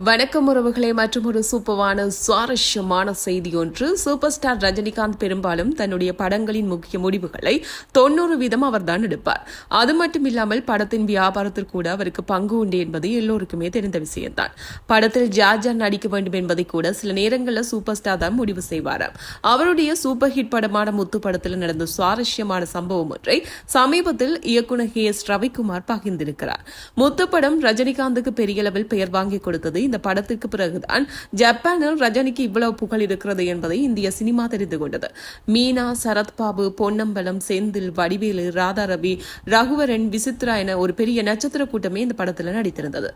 வணக்கம் உறவுகளே மற்றும் ஒரு சூப்பரான சுவாரஸ்யமான செய்தி ஒன்று. சூப்பர் ஸ்டார் ரஜினிகாந்த் பெரும்பாலும் தன்னுடைய படங்களின் முக்கிய முடிவுகளை தொண்ணூறு வீதம் அவர்தான் எடுப்பார். அது மட்டும் இல்லாமல் படத்தின் வியாபாரத்தில் கூட அவருக்கு பங்கு உண்டு என்பது எல்லோருக்குமே தெரிந்த விஷயம்தான். படத்தில் ஜார்ஜா நடிக்க வேண்டும் என்பதை கூட சில நேரங்களில் சூப்பர் ஸ்டார் தான் முடிவு செய்வாராம். அவருடைய சூப்பர் ஹிட் படமான முத்து படத்தில் நடந்த சுவாரஸ்யமான சம்பவம் ஒன்றை சமீபத்தில் இயக்குனர் கே எஸ் ரவிக்குமார் பகிர்ந்திருக்கிறார். முத்து படம் ரஜினிகாந்துக்கு பெரிய அளவில் பெயர் வாங்கி கொடுத்தது இந்த படத்திற்கு பிறகுதான் ஜப்பானில் ரஜினிக்கு இவ்வளவு புகழ் இருக்கிறது என்பதை இந்திய சினிமா தெரிந்து கொண்டது. மீனா சரத்பாபு பொன்னம்பலம் செந்தில் வடிவேலு ராதா ரவி ரகுவரன் விசித்ரா என ஒரு பெரிய நட்சத்திர கூட்டமே இந்த படத்தில் நடித்திருந்தது.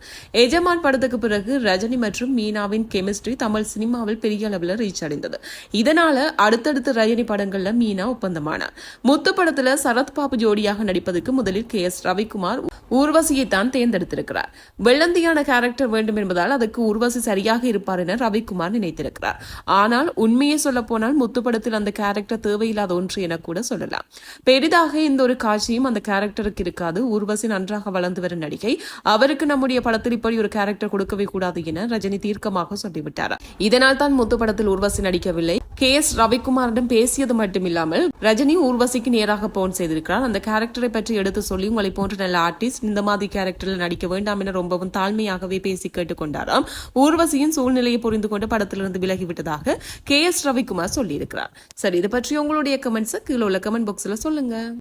எஜமான் படத்துக்கு பிறகு ரஜினி மற்றும் மீனாவின் கெமிஸ்ட்ரி தமிழ் சினிமாவில் பெரிய அளவில் ரீச் அடைந்தது. இதனால அடுத்தடுத்த ரஜினி படங்கள்ல மீனா ஒப்பந்தமானார். முத்து படத்துல சரத்பாபு ஜோடியாக நடிப்பதற்கு முதலில் கே எஸ் ரவிக்குமார் ஊர்வசியை தான் தேர்ந்தெடுத்திருக்கிறார். வெள்ளந்தியான கேரக்டர் வேண்டும் என்பதால் அதுக்கு ஊர்வசி சரியாக இருப்பார் என ரவிக்குமார் நினைத்திருக்கிறார். ஆனால் உண்மையை சொல்ல போனால் முத்து படத்தில் அந்த கேரக்டர் தேவையில்லாத ஒன்று என கூட சொல்லலாம். பெரிதாக இந்த ஒரு காட்சியும் அந்த கேரக்டருக்கு இருக்காது. ஊர்வசி நன்றாக வளர்ந்து வரும் நடிகை. அவருக்கு நம்முடைய படத்தில் இப்படி ஒரு கேரக்டர் கொடுக்கவே கூடாது என ரஜினி தீர்க்கமாக சொல்லிவிட்டார். இதனால் தான் முத்து படத்தில் ஊர்வசி நடிக்கவில்லை. கே எஸ் ரவிக்குமாரிடம் பேசியது மட்டுமில்லாமல் ரஜினி ஊர்வசிக்கு நேராக போன் செய்திருக்கிறார். அந்த கேரக்டரை பற்றி எடுத்து சொல்லி உங்களை போன்ற நல்ல ஆர்டிஸ்ட் இந்த மாதிரி கேரக்டரில் நடிக்க வேண்டாம் என ரொம்பவும் தாழ்மையாகவே பேசி கேட்டுக்கொண்டாராம். ஊர்வசியின் சூழ்நிலையை புரிந்து கொண்டு படத்திலிருந்து விலகிவிட்டதாக கே எஸ் ரவிக்குமார் சொல்லியிருக்கிறார். சரி இது பற்றி உங்களுடைய கமெண்ட்ஸ் கீழே உள்ள கமெண்ட் பாக்ஸ்ல சொல்லுங்க.